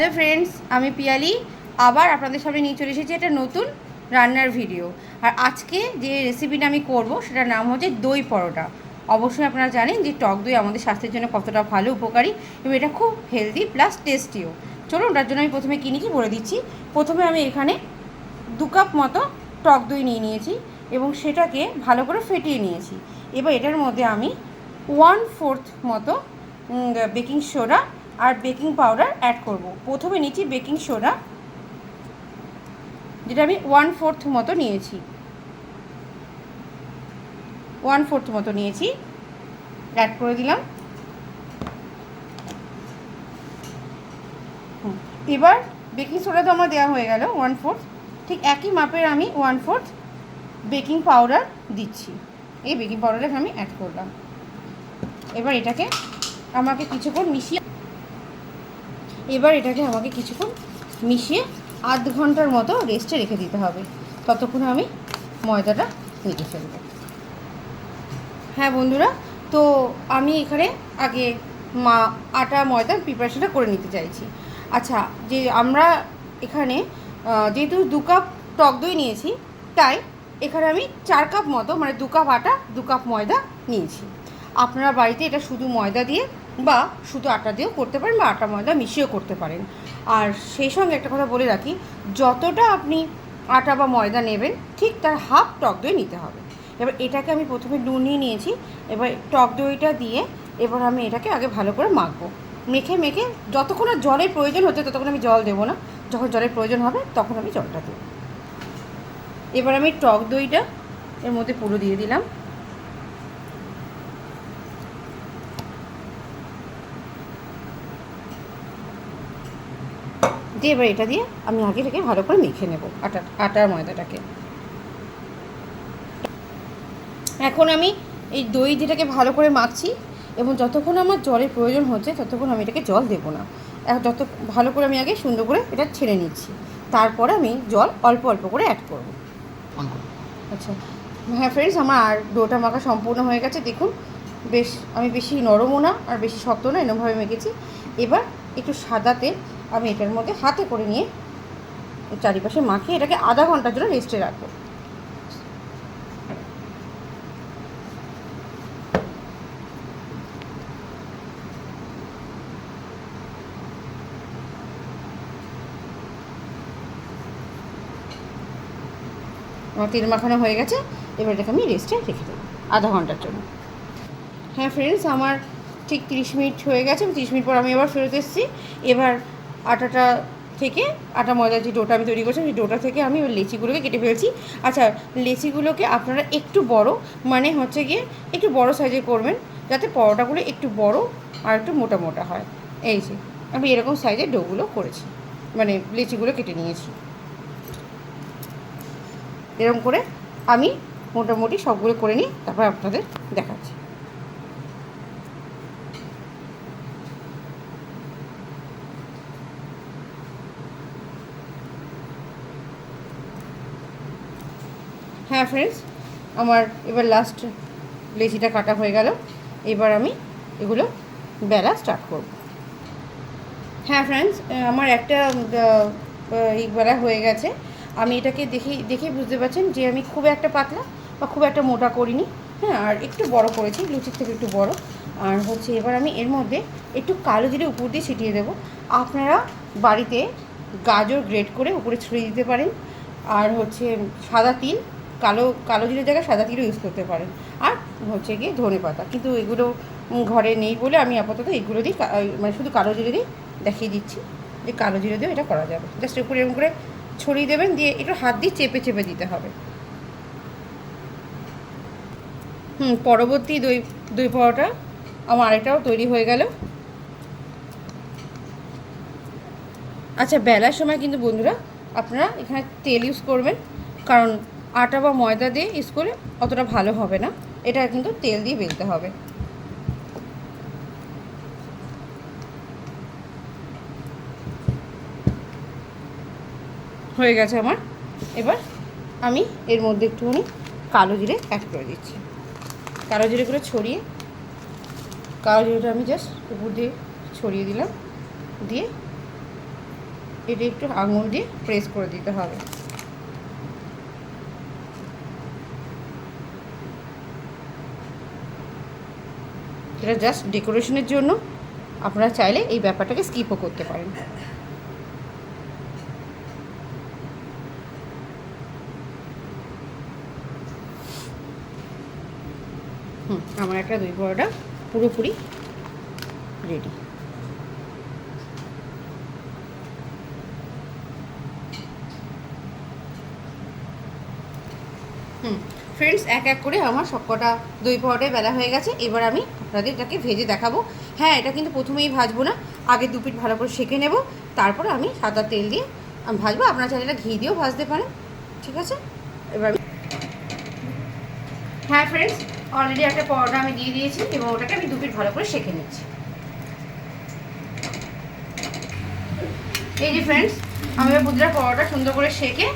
Hello friends আমি পিয়ালি। আবার আপনাদের সামনে নিয়ে চলে এসেছি একটা নতুন রান্নার ভিডিও আর আজকে যে রেসিপিটা আমি করব, সেটার নাম হচ্ছে দই পরোটা। অবশ্যই আপনারা জানেন যে টক দই আমাদের স্বাস্থ্যের জন্য কতটা ভালো, উপকারী এবং এটা খুব হেলদি প্লাস টেস্টিও চলুন ওটার জন্য আমি প্রথমে কী কি বলে দিচ্ছি। প্রথমে আমি এখানে দু কাপ মতো টক দই নিয়ে নিয়েছি এবং সেটাকে ভালো করে ফেটিয়ে নিয়েছি। এবার এটার মধ্যে আমি ওয়ান ফোর্থ মতো বেকিং সোডা আর বেকিং পাউডার অ্যাড করব। প্রথমে নিচ্ছি বেকিং সোডা, যেটা আমি ওয়ান ফোর্থ মতো নিয়েছি। ওয়ান ফোর্থ মতো নিয়েছি। অ্যাড করে দিলাম। এবার বেকিং সোডা তো আমার দেওয়া হয়ে গেল ওয়ান ফোর্থ ঠিক একই মাপের আমি ওয়ান ফোর্থ বেকিং পাউডার দিচ্ছি। এই বেকিং পাউডারটাকে আমি অ্যাড করলাম। এবার এটাকে আমাকে কিছুক্ষণ মিশিয়ে এবার এটাকে আমাকে কিছুক্ষণ মিশিয়ে আধ ঘণ্টার মতো রেস্টে রেখে দিতে হবে। ততক্ষণ আমি ময়দাটা মেখে ফেলব। হ্যাঁ বন্ধুরা, তো আমি এখানে আগে মা, আটা, ময়দা প্রিপারেশনটা করে নিতে চাইছি। আচ্ছা যে আমরা এখানে যেহেতু দু কাপ টক দই নিয়েছি, তাই এখানে আমি চার কাপ মতো মানে দু কাপ আটা, দু কাপ ময়দা নিয়েছি। আপনারা বাড়িতে এটা শুধু ময়দা দিয়ে বা শুধু আটা দিয়েও করতে পারেন বা আটা ময়দা মিশিয়েও করতে পারেন। আর সেই সঙ্গে একটা কথা বলে রাখি, যতটা আপনি আটা বা ময়দা নেবেন, ঠিক তার হাফ টক দই নিতে হবে। এবার এটাকে আমি প্রথমে নুন নিয়ে নিয়েছি, এবার টক দইটা দিয়ে এবার আমি এটাকে আগে ভালো করে মাখবো। মেখে মেখে যতক্ষণ আর জলের প্রয়োজন হচ্ছে ততক্ষণ আমি জল দেবো না। যখন জলের প্রয়োজন হবে তখন আমি জলটা দেবো। এবার আমি টক দইটা এর মধ্যে পুরো দিয়ে দিলাম। দিয়ে এবার এটা দিয়ে আমি আগে থেকে ভালো করে মেখে নেব আটা আটার ময়দাটাকে। এখন আমি এই দই যেটাকে ভালো করে মাখছি এবং যতক্ষণ আমার জলের প্রয়োজন হচ্ছে ততক্ষণ আমি এটাকে জল দেবো না। এখন যত ভালো করে আমি আগে সুন্দর করে এটা ছেড়ে নিচ্ছি। তারপরে আমি জল অল্প অল্প করে অ্যাড করব। আচ্ছা। হ্যাঁ ফ্রেন্ডস আমার আর ডোটা মাখা সম্পূর্ণ হয়ে গেছে। দেখুন বেশ আমি বেশি নরমও না আর বেশি শক্ত না এরকমভাবে মেখেছি। এবার একটু সাদা তেল আমি এটার মধ্যে হাতে করে নিয়ে চারিপাশে মাখিয়ে এটাকে আধা ঘণ্টার জন্য রেস্টে রাখব। আমার তেল মাখানো হয়ে গেছে, এবার এটাকে আমি রেস্টে রেখে দেবো আধা ঘণ্টার জন্য। হ্যাঁ ফ্রেন্ডস আমার ঠিক তিরিশ মিনিট হয়ে গেছে তিরিশ মিনিট পর আমি এবার ফেরত এসেছি। এবার আটাটা থেকে আটা ময়দার যে ডোটা আমি তৈরি করছি, সেই ডোটা থেকে আমি ওই লেচিগুলোকে কেটে ফেলছি। আচ্ছা লেচিগুলোকে আপনারা একটু বড় মানে হচ্ছে গিয়ে একটু বড় সাইজে করবেন, যাতে পরোটাগুলো একটু বড় আর একটু মোটা মোটা হয়। এই যে, আমি এরকম সাইজের ডোগুলো করেছি মানে লেচিগুলো কেটে নিয়েছি। এরকম করে আমি মোটামুটি সবগুলো করে নিই, তারপর আপনাদের দেখাচ্ছি। হ্যাঁ ফ্রেন্ডস আমার এবার লাস্ট লেচিটা কাটা হয়ে গেল। এবার আমি এগুলো বেলা স্টার্ট করব। হ্যাঁ ফ্রেন্ডস আমার একটা এই বেলা হয়ে গেছে। আমি এটাকে দেখে দেখে বুঝতে পারছেন যে আমি খুব একটা পাতলা বা খুব একটা মোটা করিনি। হ্যাঁ আর একটু বড় করেছি, লুচির থেকে একটু বড়। আর হচ্ছে এবার আমি এর মধ্যে একটু কালো জিরে উপর দিয়ে ছিটিয়ে দেবো। আপনারা বাড়িতে গাজর গ্রেট করে উপরে ছড়িয়ে দিতে পারেন। আর হচ্ছে সাদা তিল কালো কালো জিরের জায়গায় সাদা তিলও ইউজ করতে পারেন। আর হচ্ছে গিয়ে ধনে পাতা। কিন্তু এগুলো ঘরে নেই বলে আমি আপাতত এগুলো দিই মানে শুধু কালো জিরে দিই দেখিয়ে দিচ্ছি যে কালো জিরে দিয়েও এটা করা যাবে। জাস্ট উপরে এরকম করে ছড়িয়ে দেবেন, দিয়ে একটু হাত দিয়ে চেপে চেপে দিতে হবে। হুম, পরবর্তী দই দই পরোটা আমার আরেকটাও তৈরি হয়ে গেল। আচ্ছা বেলার সময় কিন্তু বন্ধুরা আপনারা এখানে তেল ইউজ করবেন। কারণ আটা বা ময়দা দিয়ে করলে অতটা ভালো হবে না। এটা কিন্তু তেল দিয়ে বেলতে হবে। হয়ে গেছে আমার। এবার আমি এর মধ্যে একটুখানি কালো জিরে অ্যাড করে দিচ্ছি। কালো জিরেগুলো ছড়িয়ে, কালো জিরেটা আমি জাস্ট উপর দিয়ে ছড়িয়ে দিলাম। দিয়ে এটা একটু আঙুল দিয়ে প্রেস করে দিতে হবে। এটা জাস্ট ডেকোরেশনের জন্য আপনারা চাইলে এই ব্যাপারটাকে স্কিপও করতে পারেন। হুম, আমার একটা দই বড়াটা পুরোপুরি রেডি হুম ফ্রেন্ডস এক এক করে আমার সবকটা দই পাওয়াটাই বেলা হয়ে গেছে। এবার আমি আপনাদের এটাকে ভেজে দেখাবো। হ্যাঁ এটা কিন্তু প্রথমেই ভাজবো না। আগে দু পিঠ ভালো করে সেঁকে নেব। তারপর আমি সাদা তেল দিয়ে আমি, ভাজবো। আপনারা চাইলে ঘি দিয়েও ভাজতে পারেন। ঠিক আছে? এবার হ্যাঁ ফ্রেন্ডস অলরেডি একটা পরোটা আমি দিয়ে দিয়েছি এবং ওটাকে আমি দু পিঠ ভালো করে সেঁকে নিচ্ছি। এই যে ফ্রেন্ডস আমি প্রতিটা পরোটা সুন্দর করে সেঁকে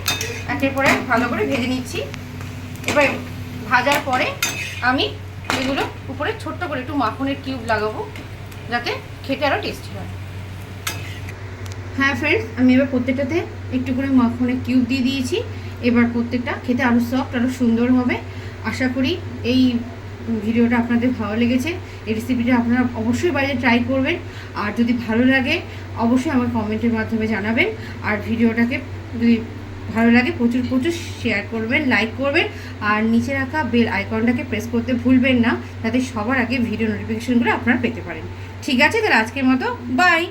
একের পর ভালো করে ভেজে নিচ্ছি। এবার ভাজার পরে আমি এগুলো উপরে ছোট্ট করে একটু মাখনের কিউব লাগাবো, যাতে খেতে আরও টেস্টি হয়। হ্যাঁ ফ্রেন্ডস আমি এবার প্রত্যেকটাতে একটু করে মাখনের কিউব দিয়ে দিয়েছি। এবার প্রত্যেকটা খেতে আরও সফট আরও সুন্দর হবে। আশা করি এই ভিডিওটা আপনাদের ভালো লেগেছে। এই রেসিপিটা আপনারা অবশ্যই বাড়িতে ট্রাই করবেন। আর যদি ভালো লাগে, অবশ্যই আমার কমেন্টের মাধ্যমে জানাবেন। আর ভিডিওটাকে যদি ভালো লাগে, প্রচুর প্রচুর শেয়ার করবেন লাইক করবেন, আর নিচে রাখা বেল আইকনটাকে প্রেস করতে ভুলবেন না, যাতে সবার আগে ভিডিও নোটিফিকেশনগুলো আপনারা পেতে পারেন। ঠিক আছে, তাহলে আজকের মতো বাই